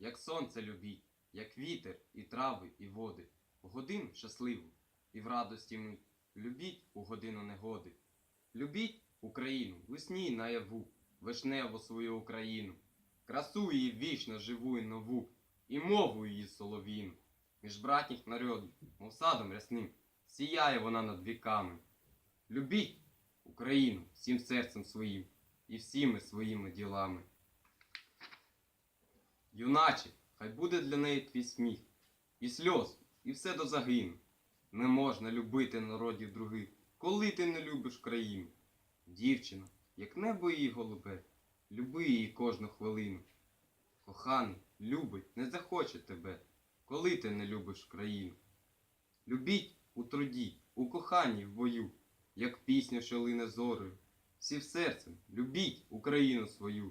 як сонце любіть, як вітер, і трави, і води, в годину щасливу і в радості мить. Любіть у годину негоди. Любіть Україну, весні наяву, вишневу свою Україну, красу її вічно живу і нову, і мову її солов'їну. Між братніх народів, мов садом рясним, сіяє вона над віками. Любіть Україну всім серцем своїм і всіми своїми ділами. Юначе, хай буде для неї твій сміх, і сльоз, і все до загину. Не можна любити народів других, коли ти не любиш країну. Дівчина, як небо її голубе, люби її кожну хвилину. Коханий, любить, не захоче тебе, коли ти не любиш країну. Любіть у труді, у коханні в бою, як пісня, що лине зорою. Всі в серцем любіть Україну свою,